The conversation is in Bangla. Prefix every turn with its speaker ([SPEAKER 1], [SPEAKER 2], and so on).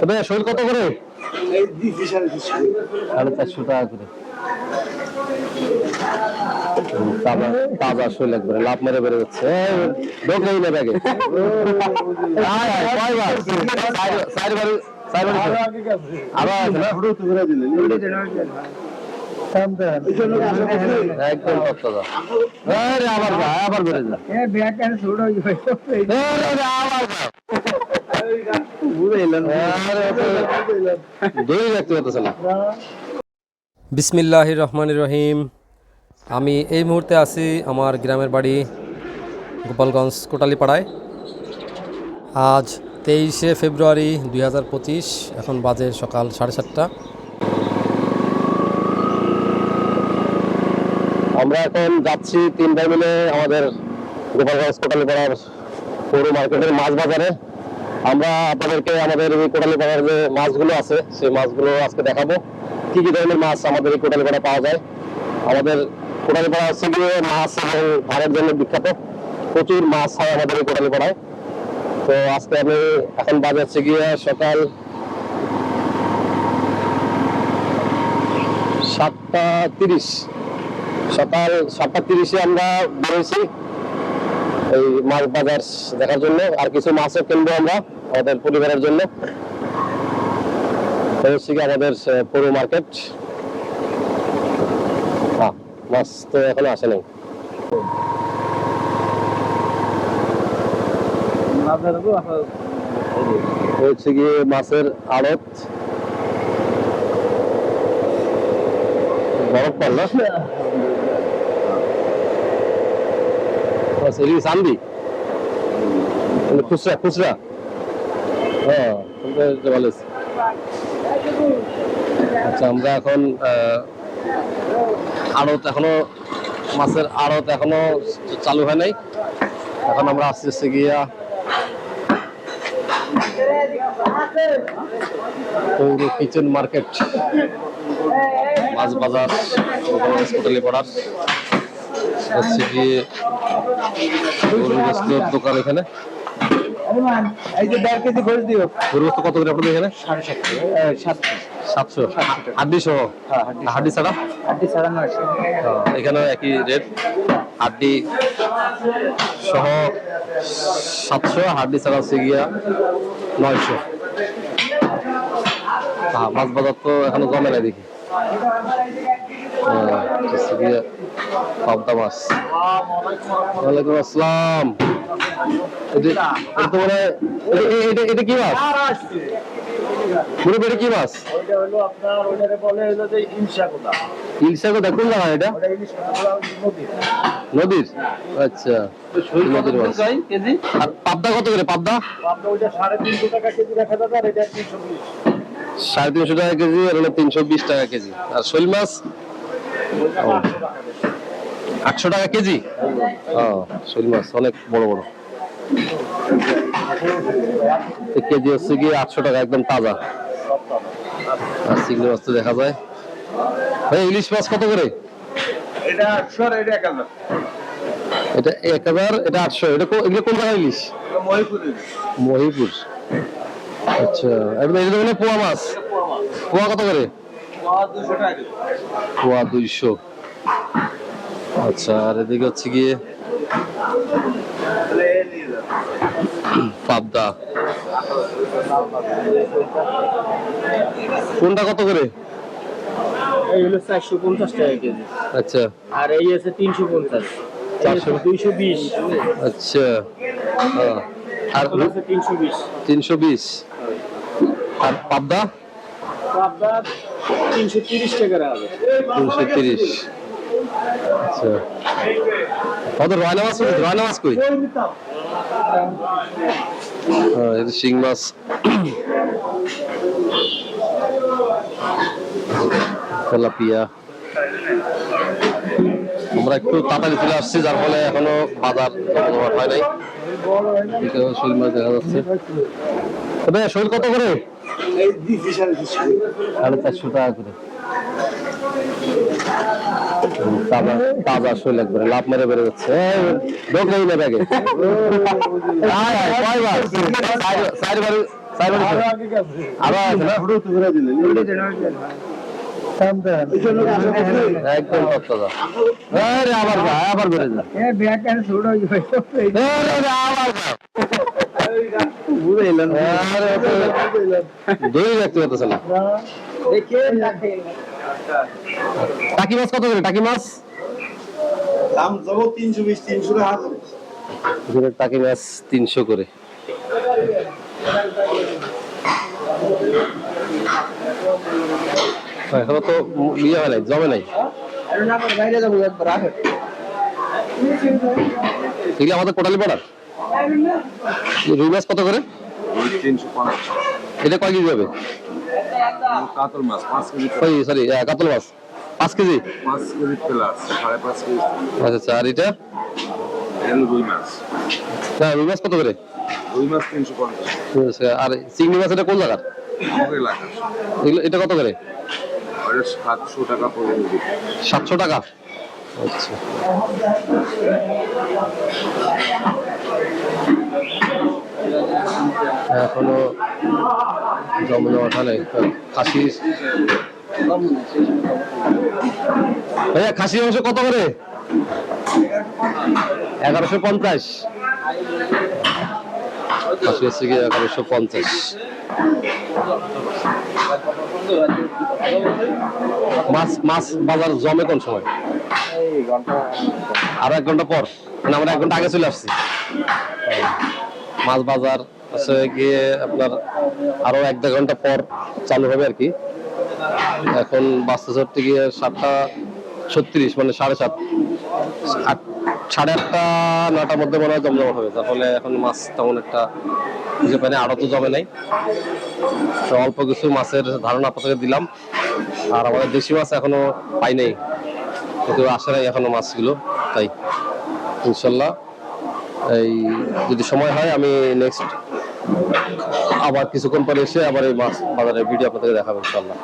[SPEAKER 1] তবে শৈল কত করে? সাড়ে চারশো টাকা করে। তাজা তাজা শৈল একবারে লাভ মেরে বেড়ে যাচ্ছে। আবার আবার বেড়ে আবার যা আরে, ও তো দই রাখতে পারতেছে না
[SPEAKER 2] বিসমিল্লাহ রহমান রহিম। আমি এই মুহূর্তে আছি আমার গ্রামের বাড়ি গোপালগঞ্জ কোটালীপাড়ায়। আজ তেইশে ফেব্রুয়ারি দুই হাজার পঁচিশ এখন বাজে সকাল সাড়ে সাতটা।
[SPEAKER 1] আমরা এখন যাচ্ছি তিন ভাই মিলে আমাদের গোপালগঞ্জ কোটালীপাড়ার পৌর মার্কেটের মাছ বাজারে। আমরা আপনাদেরকে আমাদের এই কোটালীপাড়ার যে মাছগুলো আছে, সেই মাছগুলো আজকে দেখাবো। কি কি ধরনের মাছ আমাদের এই কোটালীপাড়া পাওয়া যায়? আমাদের কোটালীপাড়া হচ্ছে গিয়ে মাছ এবং ভাড়ের জন্য বিখ্যাত। প্রচুর মাছ হয় আমাদের এই কোটালীপাড়ায় তো আজকে আমি এখন বাজাচ্ছে গিয়ে সকাল সাতটা তিরিশ। সকাল সাতটা তিরিশে আমরা বেরোয়েছি এই মাছ বাজার দেখার জন্য, আর কিছু মাছও কিনবো আমরা আমাদের পরিবারের জন্য। হচ্ছে কি আমাদের পুরো মার্কেট মাছ তো এখনও আসে নাই। হচ্ছে গিয়ে মাছের আড়ত। বরফ পড়ল बस এদিকে চান্দি খুচরা খুচরা। হ্যাঁ ভালো আছে। আচ্ছা আমরা এখন আড়ত এখনও, মাছের আড়ত এখনও চালু হয় নাই। এখন আমরা আস্তে আস্তে গিয়া পৌর কিচেন মার্কেট, মাছ বাজার হোটেলে পড়ার। হচ্ছে গিয়ে দোকান এখানে?
[SPEAKER 3] এই যে দেড় কেজি ঘোষ দিও।
[SPEAKER 1] গরু কত করে আপনাদের এখানে?
[SPEAKER 3] সাড়ে সাতশো। সাতশো
[SPEAKER 1] সাতশো হাড্ডি সহ
[SPEAKER 3] হাড্ডি।
[SPEAKER 1] হাড্ডি ছাড়া
[SPEAKER 3] নয়শো।
[SPEAKER 1] এখানে একই রেট। হাড্ডি সহ সাতশো হাড্ডি ছাড়া হচ্ছে গিয়া নয়শো। হ্যাঁ মাছ বাজার তো এখনও জমে নাই দেখি। পাবদা ওয়ালাইকুম আসসালাম
[SPEAKER 3] ওইটা আপনার বলে যে
[SPEAKER 1] নদীর আচ্ছা
[SPEAKER 3] কেজি
[SPEAKER 1] আর পাবদা কত করে পাবদা
[SPEAKER 3] আপনার ওইটা সাড়ে তিনশো টাকা কেজি রাখা যাবে আর এটা তিনশো বিশ
[SPEAKER 1] সাড়ে তিনশো টাকা কেজি আর হলো তিনশো বিশ টাকা কেজি। আর শৈল মাছ। আটশো টাকা কেজি? ও শৈল মাছ অনেক বড় বড়। কেজি হচ্ছে গিয়ে আটশো টাকা একদম তাজা। আর চিংড়ি মাছ তো দেখা যায়। ভাই ইলিশ মাছ কত করে?
[SPEAKER 3] এটা আটশো আর এটা এক হাজার।
[SPEAKER 1] এটা এক হাজার এটা আটশো। এটা কো- এগুলো কোন জায়গায় ইলিশ?
[SPEAKER 3] এটা মহিপুরের।
[SPEAKER 1] মহিপুর। আচ্ছা পোয়া মাছ। পোয়া কত করে? পোয়া দুইশো। আচ্ছা আর এদিকে হচ্ছে গিয়ে। পাবদা। কোনটা কত করে?
[SPEAKER 3] এই হলো চারশো পঞ্চাশ টাকা কেজি।
[SPEAKER 1] আচ্ছা।
[SPEAKER 3] আর এই আছে তিনশো পঞ্চাশ।
[SPEAKER 1] চারশো।
[SPEAKER 3] দুইশো বিশ।
[SPEAKER 1] আচ্ছা। হ্যাঁ। আর
[SPEAKER 3] তিনশো বিশ।
[SPEAKER 1] তিনশো বিশ। আর পাবদা?
[SPEAKER 3] আপনার তিনশো তিরিশ টাকা হবে।
[SPEAKER 1] তিনশো তিরিশ। আচ্ছা। কত রয়না মাছ কই? রয়না মাছ কই? হ্যাঁ, এটা শিং মাছ। তেলাপিয়া। আমরা একটু তাড়াতাড়ি চলে আসছি যার ফলে এখনও বাজার হয় নাই। শরীর মাছ দেখা যাচ্ছে। শৈল কত করে?
[SPEAKER 3] সাড়ে
[SPEAKER 1] চারশো টাকা করে। হুম, তাজা তাজা শৈল একবারে লাভ মেরে বেড়ে যাচ্ছে ঢোকেই না ব্যাগে। আবার আবার বেড়ে যা। আবার রাখতে পারতেছে না টাকি মাছ কত করে টাকি মাছ
[SPEAKER 4] দাম যাব তিনশো বিশ তিনশো টাকা
[SPEAKER 1] মাছ তিনশো করে এখনও তো ইয়ে হয় নাই জমে নাই এগুলো আমাদের কোটালি পাড়ার রুই মাছ কত করে? এটা কয় কেজি হবে?
[SPEAKER 4] কাতল মাছ পাঁচ কেজি
[SPEAKER 1] সরি কাতল মাছ। পাঁচ কেজি?
[SPEAKER 4] পাঁচ কেজি প্লাস সাড়ে পাঁচ কেজি
[SPEAKER 1] আচ্ছা আচ্ছা আর এটা?
[SPEAKER 4] রুই মাছ।
[SPEAKER 1] না রুই মাছ কত করে?
[SPEAKER 4] রুই মাছ তিনশো পঞ্চাশ।
[SPEAKER 1] আচ্ছা, আর চিংড়ি মাছ এটা কোন জায়গার? এটা কত করে?
[SPEAKER 4] সাতশো টাকা
[SPEAKER 1] সাতশো টাকা। আচ্ছা। এখনও জমে ওঠা নেই খাসি? ভাইয়া, খাসি মাংস কত করে? এগারোশো পঞ্চাশ। খাসি হচ্ছে কি এগারোশো পঞ্চাশ। মাছ মাছ বাজার জমে কোন সময়? আরও এক ঘণ্টা পর। মানে আমরা এক ঘণ্টা আগে চলে আসছি। মাছ বাজার হচ্ছে গিয়ে আপনার আরও এক দেড় ঘণ্টা পর চালু হবে আর কি। এখন বাসতে চড়তে গিয়ে সাতটা ছত্রিশ মানে সাড়ে সাত। সাড়ে আটটা নটার মধ্যে মনে হয় জমজমাট হবে। যার ফলে এখন মাছ তেমন একটা খুঁজে পাইনি আরও তো জমে নাই। তো অল্প কিছু মাছের ধারণা আপনাকে দিলাম। আর আমাদের দেশি মাছ এখনও পাই নাই। কিন্তু আসে নাই এখনও মাছগুলো তাই ইনশাল্লাহ। এই যদি সময় হয়, আমি নেক্সট আবার কিছুক্ষণ পরে এসে আবার এই মাছ বাজারের ভিডিও আপনাদের দেখাবো ইনশাল্লাহ।